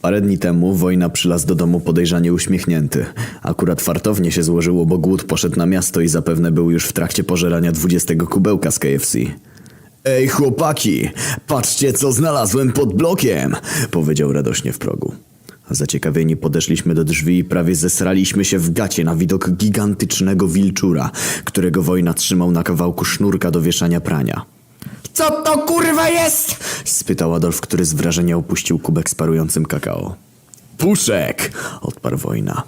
Parę dni temu wojna przylazł do domu podejrzanie uśmiechnięty. Akurat fartownie się złożyło, bo głód poszedł na miasto i zapewne był już w trakcie pożerania 20 kubełka z KFC. Ej chłopaki, patrzcie co znalazłem pod blokiem, powiedział radośnie w progu. Zaciekawieni podeszliśmy do drzwi i prawie zesraliśmy się w gacie na widok gigantycznego wilczura, którego wojna trzymał na kawałku sznurka do wieszania prania. Co to kurwa jest? spytał Adolf, który z wrażenia opuścił kubek z parującym kakao. Puszek! odparł wojna.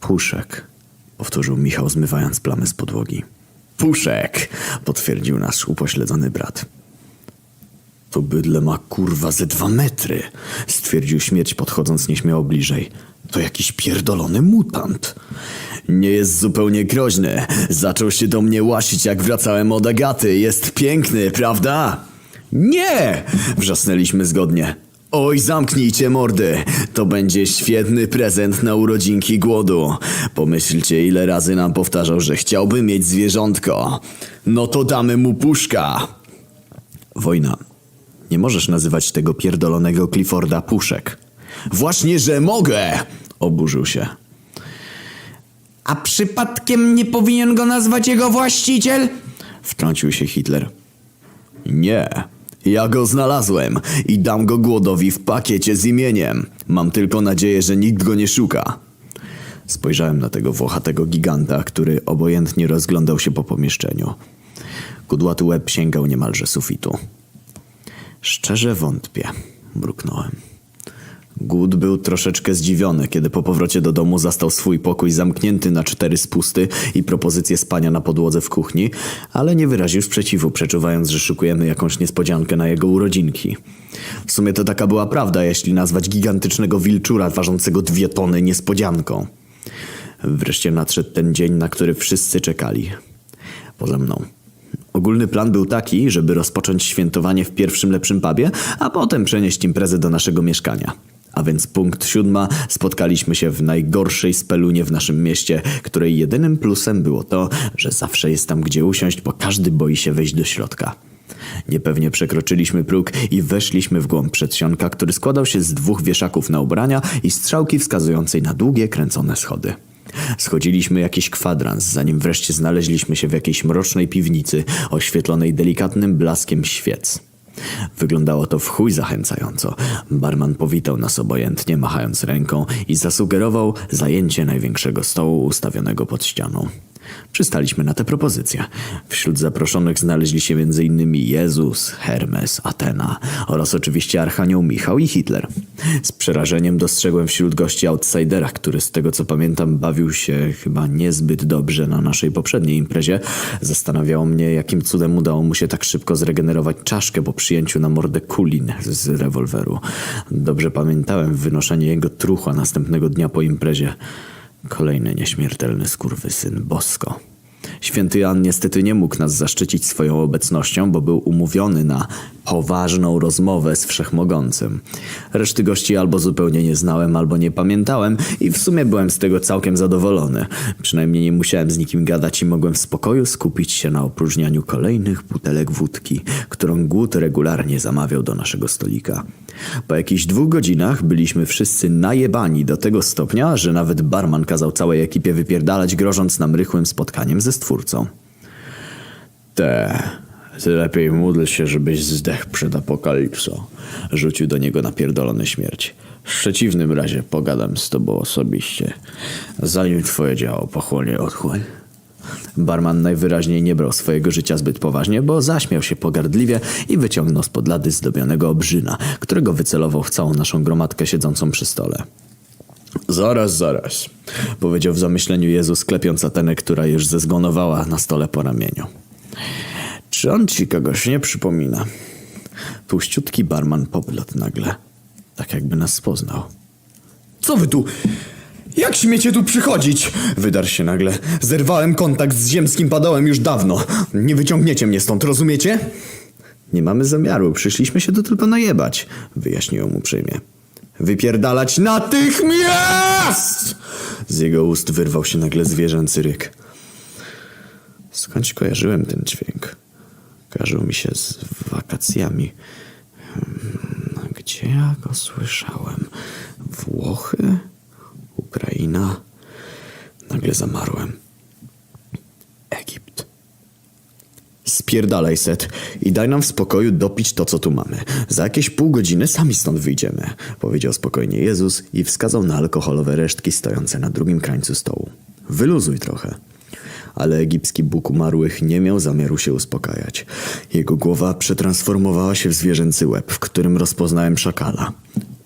Puszek, powtórzył Michał, zmywając plamy z podłogi. Puszek! potwierdził nasz upośledzony brat. To bydle ma kurwa ze dwa metry, stwierdził śmierć podchodząc nieśmiało bliżej. To jakiś pierdolony mutant. Nie jest zupełnie groźny. Zaczął się do mnie łasić jak wracałem od Agaty. Jest piękny, prawda? Nie! Wrzasnęliśmy zgodnie. Oj, zamknijcie mordy. To będzie świetny prezent na urodzinki głodu. Pomyślcie, ile razy nam powtarzał, że chciałby mieć zwierzątko. No to damy mu puszka. Wojna. Nie możesz nazywać tego pierdolonego Clifforda puszek. Właśnie, że mogę! Oburzył się. A przypadkiem nie powinien go nazwać jego właściciel? Wtrącił się Hitler. Nie. Ja go znalazłem i dam go głodowi w pakiecie z imieniem. Mam tylko nadzieję, że nikt go nie szuka. Spojrzałem na tego włochatego giganta, który obojętnie rozglądał się po pomieszczeniu. Kudłaty łeb sięgał niemalże sufitu. Szczerze wątpię, mruknąłem. Głód był troszeczkę zdziwiony, kiedy po powrocie do domu zastał swój pokój zamknięty na cztery spusty i propozycję spania na podłodze w kuchni, ale nie wyraził sprzeciwu, przeczuwając, że szykujemy jakąś niespodziankę na jego urodzinki. W sumie to taka była prawda, jeśli nazwać gigantycznego wilczura ważącego dwie tony niespodzianką. Wreszcie nadszedł ten dzień, na który wszyscy czekali. Poza mną. Ogólny plan był taki, żeby rozpocząć świętowanie w pierwszym lepszym pubie, a potem przenieść imprezę do naszego mieszkania. A więc punkt siódma spotkaliśmy się w najgorszej spelunie w naszym mieście, której jedynym plusem było to, że zawsze jest tam gdzie usiąść, bo każdy boi się wejść do środka. Niepewnie przekroczyliśmy próg i weszliśmy w głąb przedsionka, który składał się z dwóch wieszaków na ubrania i strzałki wskazującej na długie, kręcone schody. Schodziliśmy jakiś kwadrans, zanim wreszcie znaleźliśmy się w jakiejś mrocznej piwnicy, oświetlonej delikatnym blaskiem świec. Wyglądało to w chuj zachęcająco. Barman powitał nas obojętnie, machając ręką i zasugerował zajęcie największego stołu ustawionego pod ścianą. Przystaliśmy na tę propozycję. Wśród zaproszonych znaleźli się m.in. Jezus, Hermes, Atena oraz oczywiście Archanioł Michał i Hitler. Z przerażeniem dostrzegłem wśród gości outsidera, który z tego co pamiętam bawił się chyba niezbyt dobrze na naszej poprzedniej imprezie. Zastanawiało mnie, jakim cudem udało mu się tak szybko zregenerować czaszkę po przyjęciu na mordę kulin z rewolweru. Dobrze pamiętałem wynoszenie jego truchła następnego dnia po imprezie. Kolejny nieśmiertelny skurwysyn Bosko. Święty Jan niestety nie mógł nas zaszczycić swoją obecnością, bo był umówiony na poważną rozmowę z Wszechmogącym. Reszty gości albo zupełnie nie znałem, albo nie pamiętałem i w sumie byłem z tego całkiem zadowolony. Przynajmniej nie musiałem z nikim gadać i mogłem w spokoju skupić się na opróżnianiu kolejnych butelek wódki, którą głód regularnie zamawiał do naszego stolika. Po jakichś dwóch godzinach byliśmy wszyscy najebani do tego stopnia, że nawet barman kazał całej ekipie wypierdalać, grożąc nam rychłym spotkaniem ze stwórcą. Te, ty lepiej módl się, żebyś zdechł przed apokalipsą. Rzucił do niego napierdolony śmierć. W przeciwnym razie pogadam z tobą osobiście, zanim twoje działo pochłonie otchłań. Barman najwyraźniej nie brał swojego życia zbyt poważnie, bo zaśmiał się pogardliwie i wyciągnął spod lady zdobionego obrzyna, którego wycelował w całą naszą gromadkę siedzącą przy stole. Zaraz, zaraz, powiedział w zamyśleniu Jezus, klepiąc Atenę, która już zezgonowała na stole po ramieniu. Czy on ci kogoś nie przypomina? Tłuściutki barman poplot nagle, tak jakby nas poznał. Co wy tu? Jak śmiecie tu przychodzić? Wydarł się nagle. Zerwałem kontakt z ziemskim padołem już dawno. Nie wyciągniecie mnie stąd, rozumiecie? Nie mamy zamiaru, przyszliśmy się tu tylko najebać, wyjaśniłem uprzejmie. Wypierdalać natychmiast! Z jego ust wyrwał się nagle zwierzęcy ryk. Skądś kojarzyłem ten dźwięk? Kojarzył mi się z wakacjami. Hmm, Gdzie ja go słyszałem? Włochy? Ukraina? Nagle zamarłem. Spierdalaj, Set, i daj nam w spokoju dopić to, co tu mamy. Za jakieś pół godziny sami stąd wyjdziemy, powiedział spokojnie Jezus i wskazał na alkoholowe resztki stojące na drugim krańcu stołu. Wyluzuj trochę. Ale egipski Bóg umarłych nie miał zamiaru się uspokajać. Jego głowa przetransformowała się w zwierzęcy łeb, w którym rozpoznałem szakala.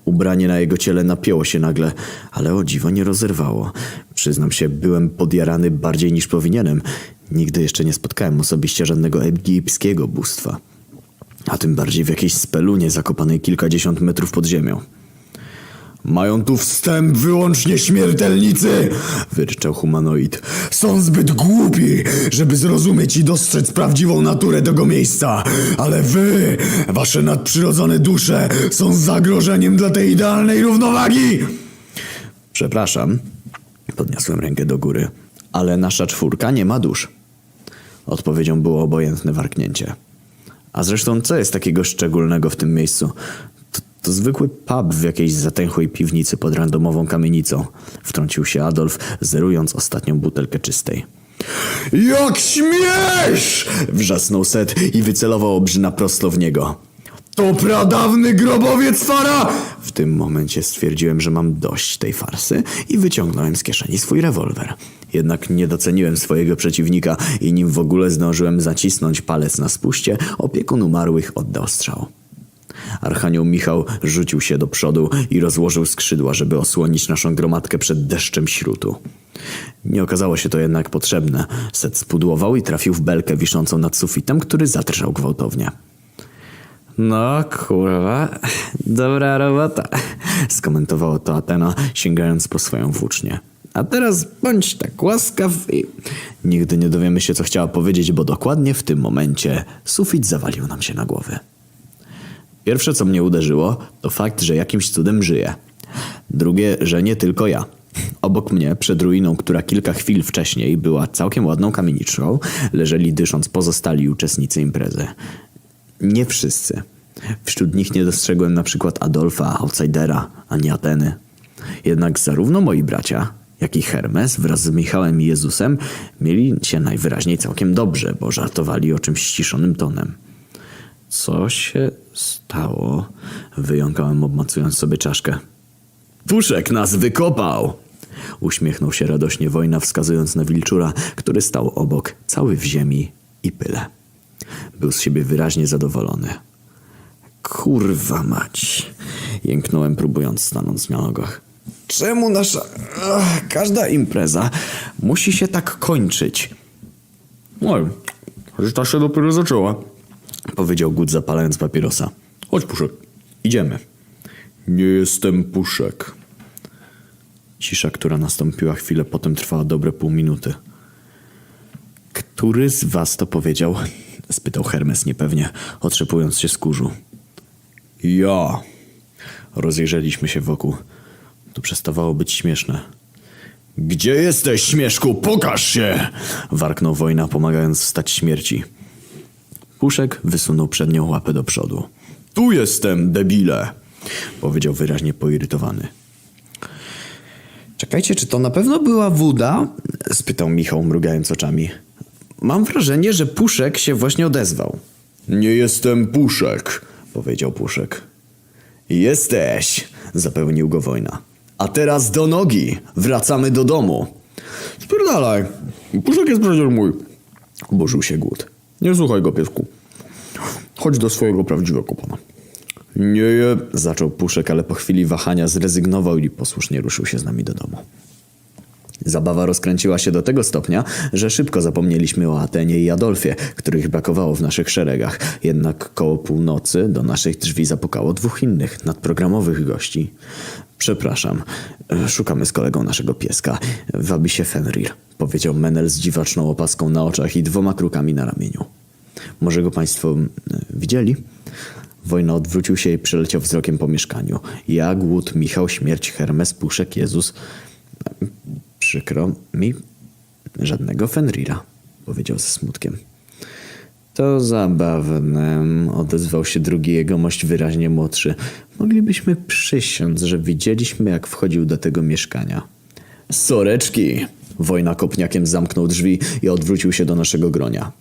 Ubranie na jego ciele napięło się nagle, ale o dziwo nie rozerwało. Przyznam się, byłem podjarany bardziej niż powinienem. Nigdy jeszcze nie spotkałem osobiście żadnego egipskiego bóstwa. A tym bardziej w jakiejś spelunie zakopanej kilkadziesiąt metrów pod ziemią. Mają tu wstęp wyłącznie śmiertelnicy! wyryczał humanoid. Są zbyt głupi, żeby zrozumieć i dostrzec prawdziwą naturę tego miejsca. Ale wy, wasze nadprzyrodzone dusze, są zagrożeniem dla tej idealnej równowagi! Przepraszam, podniosłem rękę do góry, ale nasza czwórka nie ma dusz. Odpowiedzią było obojętne warknięcie. A zresztą, co jest takiego szczególnego w tym miejscu? To, to zwykły pub w jakiejś zatęchłej piwnicy pod randomową kamienicą. Wtrącił się Adolf, zerując ostatnią butelkę czystej. Jak śmiesz! Wrzasnął Set i wycelował obrzyna prosto w niego. To pradawny grobowiec Fara! W tym momencie stwierdziłem, że mam dość tej farsy i wyciągnąłem z kieszeni swój rewolwer. Jednak nie doceniłem swojego przeciwnika i nim w ogóle zdążyłem zacisnąć palec na spuście, opiekun umarłych oddał strzał. Archanioł Michał rzucił się do przodu i rozłożył skrzydła, żeby osłonić naszą gromadkę przed deszczem śrutu. Nie okazało się to jednak potrzebne. Set spudłował i trafił w belkę wiszącą nad sufitem, który zatrżał gwałtownie. No kurwa, dobra robota, skomentowało to Atena, sięgając po swoją włócznię. A teraz bądź tak łaskaw i... Nigdy nie dowiemy się, co chciała powiedzieć, bo dokładnie w tym momencie sufit zawalił nam się na głowę. Pierwsze, co mnie uderzyło, to fakt, że jakimś cudem żyję. Drugie, że nie tylko ja. Obok mnie, przed ruiną, która kilka chwil wcześniej była całkiem ładną kamieniczką, leżeli dysząc pozostali uczestnicy imprezy. Nie wszyscy. Wśród nich nie dostrzegłem na przykład Adolfa, outsidera, ani Ateny. Jednak zarówno moi bracia, jak i Hermes wraz z Michałem i Jezusem mieli się najwyraźniej całkiem dobrze, bo żartowali o czymś ściszonym tonem. Co się stało? Wyjąkałem, obmacując sobie czaszkę. Puszek nas wykopał! Uśmiechnął się radośnie wojna, wskazując na wilczura, który stał obok, cały w ziemi i pyle. Był z siebie wyraźnie zadowolony. Kurwa mać! Jęknąłem, próbując stanąć na nogach. Czemu nasza... Ach, każda impreza musi się tak kończyć? Oj, że ta się dopiero zaczęła. Powiedział Gut zapalając papierosa. Chodź Puszek, idziemy. Nie jestem Puszek. Cisza, która nastąpiła chwilę potem trwała dobre pół minuty. Który z was to powiedział? Spytał Hermes niepewnie, otrzepując się z kurzu. Ja. Rozejrzeliśmy się wokół. To przestawało być śmieszne. Gdzie jesteś, śmieszku? Pokaż się! Warknął wojna, pomagając wstać śmierci. Puszek wysunął przednią łapę do przodu. Tu jestem, debile! Powiedział wyraźnie poirytowany. Czekajcie, czy to na pewno była woda? spytał Michał, mrugając oczami. Mam wrażenie, że Puszek się właśnie odezwał. Nie jestem Puszek, powiedział Puszek. Jesteś, zapełnił go wojna. A teraz do nogi, wracamy do domu. Spierdalaj, Puszek jest przecież mój. Burzył się głód. Nie słuchaj go, piesku. Chodź do swojego prawdziwego pana. Nie je, zaczął Puszek, ale po chwili wahania zrezygnował i posłusznie ruszył się z nami do domu. Zabawa rozkręciła się do tego stopnia, że szybko zapomnieliśmy o Atenie i Adolfie, których brakowało w naszych szeregach. Jednak koło północy do naszych drzwi zapukało dwóch innych, nadprogramowych gości. Przepraszam, szukamy z kolegą naszego pieska. Wabi się Fenrir, powiedział Menel z dziwaczną opaską na oczach i dwoma krukami na ramieniu. Może go państwo e, widzieli? Wojna odwrócił się i przeleciał wzrokiem po mieszkaniu. Ja, Głód, Michał, Śmierć, Hermes, Puszek, Jezus... Przykro mi, żadnego Fenrira, powiedział ze smutkiem. To zabawne, odezwał się drugi jegomość wyraźnie młodszy. Moglibyśmy przysiąc, że widzieliśmy, jak wchodził do tego mieszkania. Soreczki! Wojna kopniakiem zamknął drzwi i odwrócił się do naszego gronia.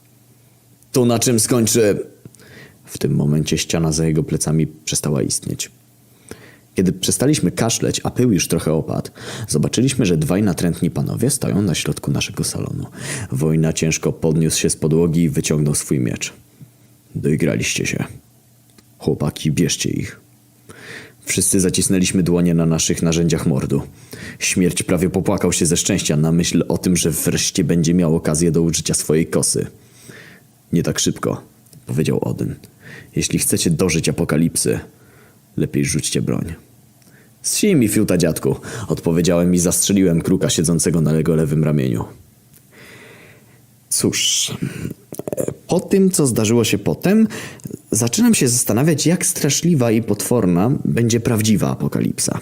To na czym skończy... W tym momencie ściana za jego plecami przestała istnieć. Kiedy przestaliśmy kaszleć, a pył już trochę opadł, zobaczyliśmy, że dwaj natrętni panowie stoją na środku naszego salonu. Wojna ciężko podniósł się z podłogi i wyciągnął swój miecz. Doigraliście się. Chłopaki, bierzcie ich. Wszyscy zacisnęliśmy dłonie na naszych narzędziach mordu. Śmierć prawie popłakał się ze szczęścia na myśl o tym, że wreszcie będzie miał okazję do użycia swojej kosy. Nie tak szybko, powiedział Odyn. Jeśli chcecie dożyć apokalipsy, lepiej rzućcie broń. Zsij mi fiuta, dziadku, odpowiedziałem i zastrzeliłem kruka siedzącego na jego lewym ramieniu. Cóż, po tym, co zdarzyło się potem, zaczynam się zastanawiać, jak straszliwa i potworna będzie prawdziwa apokalipsa.